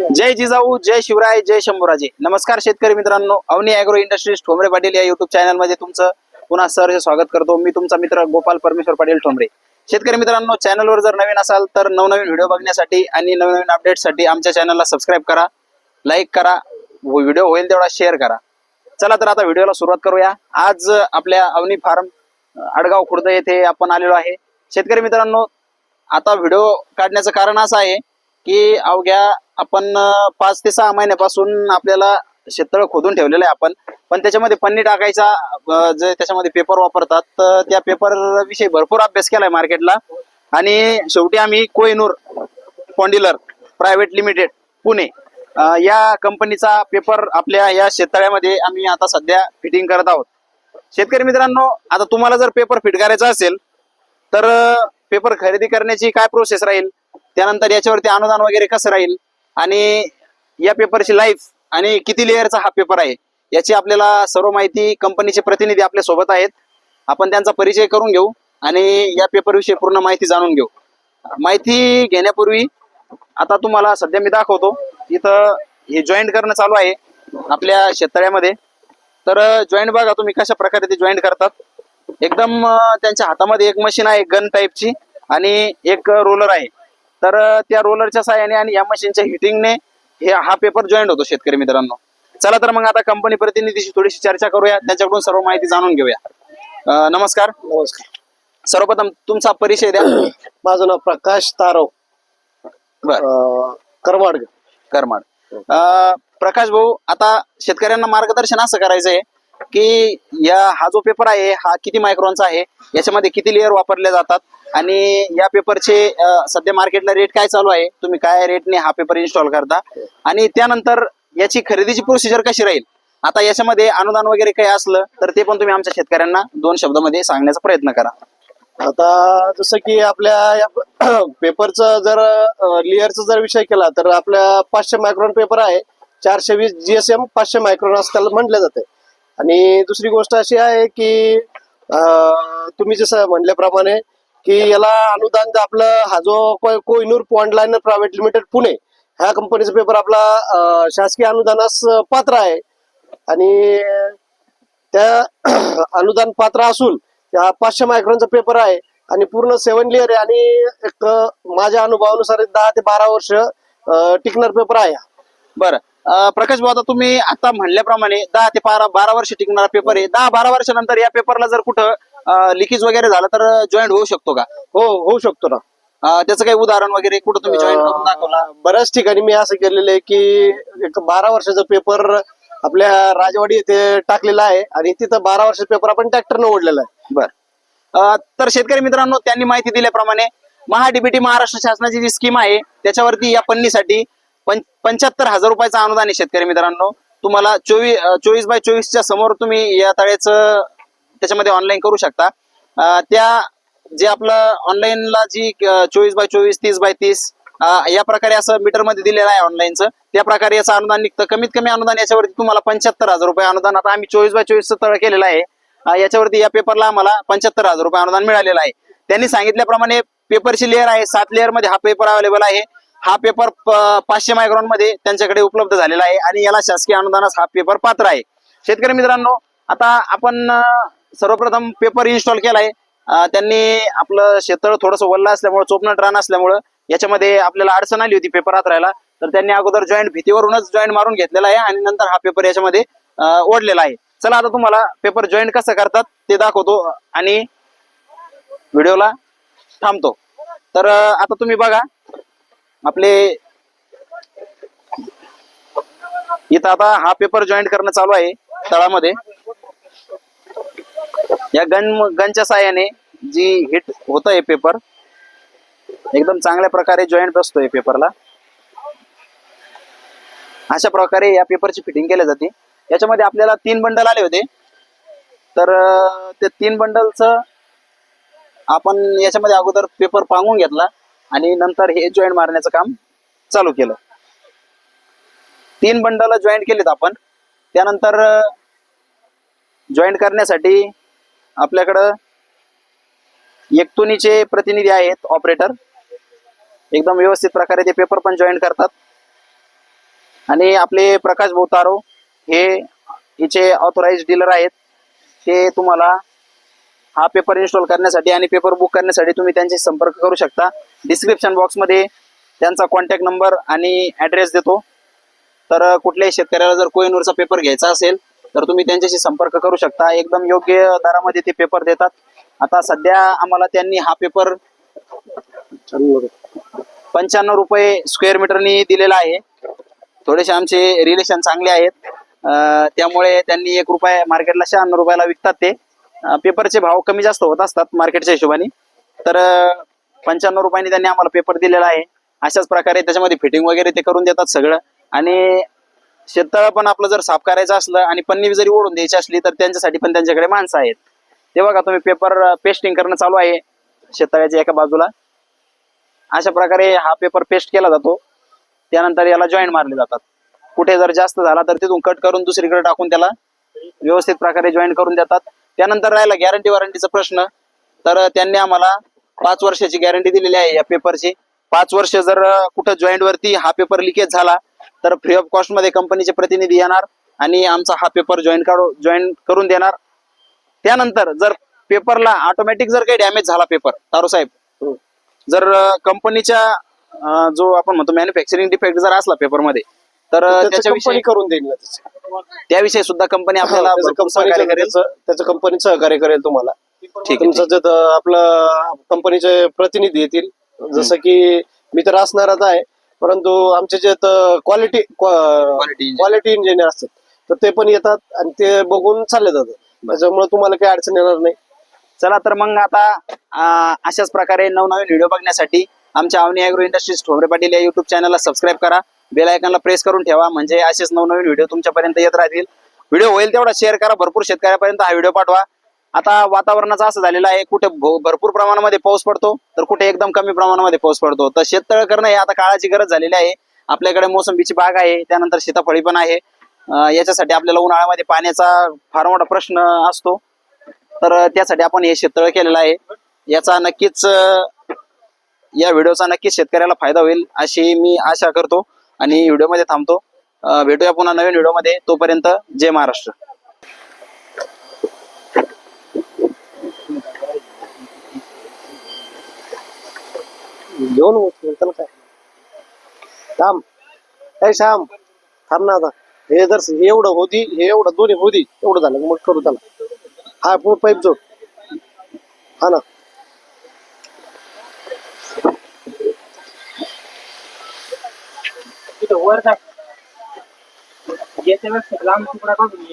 जय जिजाऊ जय शिवराय जय शंभूराजे. नमस्कार शेतकरी मित्रांनो. अवनी अॅग्रो इंडस्ट्रीज ठोंबरे पाटील या युट्यूब चॅनलमध्ये तुमचं पुन्हा सर स्वागत करतो. मी तुमचा मित्र गोपाल परमेश्वर पाटील ठोंबरे. शेतकरी मित्रांनो चॅनलवर जर नवीन असाल तर नवनवीन व्हिडिओ बघण्यासाठी आणि नवनवीन अपडेटसाठी आमच्या चॅनलला सबस्क्राईब करा लाईक करा व्हिडिओ होईल तेवढा शेअर करा. चला तर आता व्हिडिओला सुरुवात करूया. आज आपल्या अवनी फार्म आडगाव खुर्द येथे आपण आलेलो आहे. शेतकरी मित्रांनो आता व्हिडिओ काढण्याचं कारण असं आहे की अवघ्या आपण पाच ते सहा महिन्यापासून आपल्याला शेततळ खोदून ठेवलेलं आहे आपण. पण त्याच्यामध्ये पन्नी टाकायचा जे त्याच्यामध्ये पेपर वापरतात तर त्या पेपर विषयी भरपूर अभ्यास केलाय मार्केटला. आणि शेवटी आम्ही कोहिनूर पॉन्डिलर प्रायव्हेट लिमिटेड पुणे या कंपनीचा पेपर आपल्या या शेततळ्यामध्ये आम्ही आता सध्या फिटिंग करत आहोत. शेतकरी मित्रांनो आता तुम्हाला जर पेपर फिट करायचा असेल तर पेपर खरेदी करण्याची काय प्रोसेस राहील? त्यानंतर याच्यावरती अनुदान वगैरे कसं राहील? आणि या पेपरची लाईफ आणि किती लेअरचा हा पेपर आहे याची आपल्याला सर्व माहिती कंपनीचे प्रतिनिधी आपल्यासोबत आहेत. आपण त्यांचा परिचय करून घेऊ आणि या पेपर विषयी पूर्ण माहिती जाणून घेऊ. माहिती घेण्यापूर्वी आता तुम्हाला सध्या मी दाखवतो इथं हे जॉईंट करणं चालू आहे आपल्या शेततळ्यामध्ये. तर जॉईंट बघा तुम्ही कशा प्रकारे ते जॉईंट करतात. एकदम त्यांच्या हातामध्ये एक मशीन आहे गन टाईपची आणि एक रोलर आहे. तर त्या रोलरच्या साहाय्याने आणि या मशीनच्या हिटिंगने हे हा पेपर जॉईंट होतो शेतकरी मित्रांनो. चला तर मग आता कंपनी प्रतिनिधीशी थोडीशी चर्चा करूया. त्यांच्याकडून सर्व माहिती जाणून घेऊया. नमस्कार. नमस्कार. सर्वप्रथम तुमचा परिचय द्या. माझं नाव प्रकाश तारव. करमाड. करमाड. प्रकाश भाऊ आता शेतकऱ्यांना मार्गदर्शन असं करायचंय. की या हा जो पेपर आहे हा किती मायक्रॉनचा आहे याच्यामध्ये किती लेअर वापरले जातात आणि या पेपरचे सध्या मार्केटला रेट काय चालू आहे तुम्ही काय रेटने हा पेपर इन्स्टॉल करता? आणि त्यानंतर याची खरेदीची प्रोसिजर कशी राहील? आता याच्यामध्ये अनुदान वगैरे काही असलं तर ते पण तुम्ही आमच्या शेतकऱ्यांना दोन शब्दामध्ये सांगण्याचा प्रयत्न करा. आता जसं की आपल्या या पेपरचं जर लेअरचा जर विषय केला तर आपल्या पाचशे मायक्रॉन पेपर आहे चारशे वीस जीएसएम पाचशे मायक्रॉन असं त्याला म्हटलं जाते. आणि दुसरी गोष्ट अशी आहे की तुम्ही जसं म्हणल्याप्रमाणे की याला अनुदान आपलं हा जो को- Kohinoor point liner private limited Pune ह्या कंपनीचा पेपर आपला शासकीय अनुदानास पात्र आहे आणि त्या अनुदान पात्र असून पाचशे मायक्रॉनचा पेपर आहे आणि पूर्ण सेवन लेअर आहे आणि एक माझ्या अनुभवानुसार एक दहा ते बारा वर्ष टिकणार पेपर आहे हा. बरं प्रकाश आता तुम्ही आता म्हणल्याप्रमाणे दहा ते बारा बारा वर्ष टिकणारा पेपर आहे. दहा बारा वर्षानंतर या पेपरला जर कुठं लिकेज वगैरे झालं तर जॉईंट होऊ शकतो का? हो होऊ शकतो ना. त्याचं काही उदाहरण वगैरे कुठं तुम्ही जॉईन करून दाखवला? बऱ्याच ठिकाणी मी असं केलेलं आहे की एक बारा वर्षाचा पेपर आपल्या राजवाडी येथे टाकलेला आहे आणि तिथं बारा वर्षाचा पेपर आपण ट्रॅक्टरनं ओढलेला आहे. बर. तर शेतकरी मित्रांनो त्यांनी माहिती दिल्याप्रमाणे महाडीबीटी महाराष्ट्र शासनाची जी स्कीम आहे त्याच्यावरती या पन्नीसाठी पंच्याहत्तर हजार रुपयाचं अनुदान आहे शेतकरी मित्रांनो. तुम्हाला चोवीस चोवीस बाय चोवीसच्या समोर तुम्ही या तळ्याचं त्याच्यामध्ये ऑनलाईन करू शकता. त्या जे आपलं ऑनलाईनला जी चोवीस बाय चोवीस तीस बाय तीस या प्रकारे असं मीटरमध्ये दिलेलं आहे ऑनलाईनचं त्या प्रकारे याचं अनुदान निघतं. कमीत कमी अनुदान याच्यावरती तुम्हाला पंच्याहत्तर हजार रुपये अनुदान आता आम्ही चोवीस बाय चोवीसचं तळ केलेलं आहे. याच्यावरती या पेपरला आम्हाला पंच्याहत्तर हजार रुपये अनुदान मिळालेलं आहे. त्यांनी सांगितल्याप्रमाणे पेपरची लेअर आहे. सात लेअरमध्ये हा पेपर अवेलेबल आहे. हा पेपर पाचशे मायक्रॉनमध्ये त्यांच्याकडे उपलब्ध झालेला आहे आणि याला शासकीय अनुदानास हा पेपर पात्र आहे. शेतकरी मित्रांनो आता आपण सर्वप्रथम पेपर इन्स्टॉल केलाय. त्यांनी आपलं शेततळ थोडंसं वल्ल असल्यामुळे चोपनट रान असल्यामुळं याच्यामध्ये आपल्याला अडचण आली होती पेपर हातरायला. तर त्यांनी अगोदर जॉईंट भीतीवरूनच जॉईंट मारून घेतलेला आहे आणि नंतर हा पेपर याच्यामध्ये ओढलेला आहे. चला आता तुम्हाला पेपर जॉईंट कसं करतात ते दाखवतो आणि व्हिडिओला थांबतो. तर आता तुम्ही बघा. आपले इथं आता हा पेपर जॉईंट करणं चालू आहे तळामध्ये. या गन गनच्या साह्याने जी हिट होत आहे पेपर एकदम चांगल्या प्रकारे जॉईंट बसतोय पेपरला अशा प्रकारे या पेपरची फिटिंग केली जाते. याच्यामध्ये आपल्याला तीन बंडल आले होते. तर ते तीन बंडलचं आपण याच्यामध्ये अगोदर पेपर पांगून घेतला. आणि नंतर हे जॉईंट मारण्याचं काम चालू केलं. तीन बंडल जॉईंट केलेत आपण. त्यानंतर जॉईंट करण्यासाठी आपल्याकडं एकतुनीचे प्रतिनिधी आहेत ऑपरेटर एकदम व्यवस्थित प्रकारे ते पेपर पण जॉईंट करतात. आणि आपले प्रकाश बोतारो हे हिचे ऑथोराईज डीलर आहेत. ते तुम्हाला हा पेपर इन्स्टॉल करण्यासाठी आणि पेपर बुक करण्यासाठी तुम्ही त्यांचे संपर्क करू शकता. डिस्क्रिप्शन बॉक्समध्ये त्यांचा कॉन्टॅक्ट नंबर आणि ॲड्रेस देतो. तर कुठल्याही शेतकऱ्याला जर कोहिनूरचा पेपर घ्यायचा असेल तर तुम्ही त्यांच्याशी संपर्क करू शकता. एकदम योग्य दरामध्ये ते पेपर देतात. आता सध्या आम्हाला त्यांनी हा पेपर पंच्याण्णव रुपये स्क्वेअर मीटरनी दिलेला आहे. थोडेसे आमचे रिलेशन चांगले आहेत. त्यामुळे त्यांनी एक रुपये मार्केटला शहाण्णव रुपयाला विकतात ते. पेपरचे भाव कमी जास्त होत असतात मार्केटच्या हिशोबाने. तर पंच्याण्णव रुपयांनी त्यांनी आम्हाला पेपर दिलेला आहे. अशाच प्रकारे त्याच्यामध्ये फिटिंग वगैरे ते करून देतात सगळं. आणि शेततळ पण आपलं जर साफ करायचं असलं आणि पन्नी जरी ओढून द्यायची असली तर त्यांच्यासाठी पण त्यांच्याकडे माणसं आहेत. ते बघा तुम्ही पेपर पेस्टिंग करणं चालू आहे शेततळ्याच्या एका बाजूला. अशा प्रकारे हा पेपर पेस्ट केला जातो. त्यानंतर याला जॉईंट मारले जातात. कुठे जर जास्त झाला तर तिथून कट करून दुसरीकडे टाकून त्याला व्यवस्थित प्रकारे जॉईन करून देतात. त्यानंतर राहिला गॅरंटी वॉरंटीचा प्रश्न. तर त्यांनी आम्हाला पाच वर्षाची गॅरंटी दिलेली आहे या पेपरची पाच वर्ष जर कुठं जॉईंट वरती हा पेपर लिकेज झाला तर फ्री ऑफ कॉस्टमध्ये कंपनीचे प्रतिनिधी येणार आणि आमचा हा पेपर जॉईन काढू जॉईन करून देणार. त्यानंतर जर पेपरला ऑटोमॅटिक जर काही डॅमेज झाला पेपर तारो साहेब जर कंपनीच्या जो आपण म्हणतो मॅन्युफॅक्चरिंग डिफेक्ट जर असला पेपरमध्ये तर त्याचं त्याच्याविषयी करून देईल. त्याविषयी सुद्धा कंपनी आपल्याला सहकार्य करेल. त्याचं त्याचं कंपनी सहकार्य करेल तुम्हाला. ठीक आहे तुमचं जे आपलं कंपनीचे प्रतिनिधी येतील जसं की मी तर असणारच आहे परंतु आमचे जे क्वालिटी. क्वालिटी इंजिनियर असतात तर ते पण येतात आणि ते बघून चालले जातात. त्याच्यामुळे तुम्हाला काही अडचण येणार नाही. चला तर मग आता अशाच प्रकारे नवनवीन व्हिडिओ बघण्यासाठी आमच्या अवनी अॅग्रो इंडस्ट्रीज ठोबरे पाटील या युट्यूब चॅनलला सबस्क्राईब करा. बेल आयकॉनला प्रेस करून ठेवा म्हणजे असेच नवनवीन व्हिडिओ तुमच्यापर्यंत येत राहतील. व्हिडिओ होईल तेवढा शेअर करा भरपूर शेतकऱ्यापर्यंत हा व्हिडिओ पाठवा. आता वातावरणाचं असं झालेलं आहे कुठे भरपूर प्रमाणामध्ये पाऊस पडतो तर कुठे एकदम कमी प्रमाणामध्ये पाऊस पडतो. तर शेततळ करणं हे आता काळाची गरज झालेली आहे. आपल्याकडे मोसंबीची बाग आहे त्यानंतर सीताफळी पण आहे. याच्यासाठी आपल्याला उन्हाळ्यामध्ये पाण्याचा फार मोठा प्रश्न असतो. तर त्यासाठी आपण हे शेततळ केलेलं आहे. याचा नक्कीच या व्हिडिओचा नक्कीच शेतकऱ्याला फायदा होईल अशी मी आशा करतो आणि व्हिडिओमध्ये थांबतो. भेटूया पुन्हा नवीन व्हिडिओमध्ये. तोपर्यंत जय महाराष्ट्र. घेऊन त्याला काय? थांब. काय श्याम थांब ना आता. हे जर हे एवढं होती हे एवढं दोन्ही होती एवढं झालं मग करू त्याला. हा पाईप जोड. हा ना. तिथं वर जा. वेळेस लांब तुकडा काढून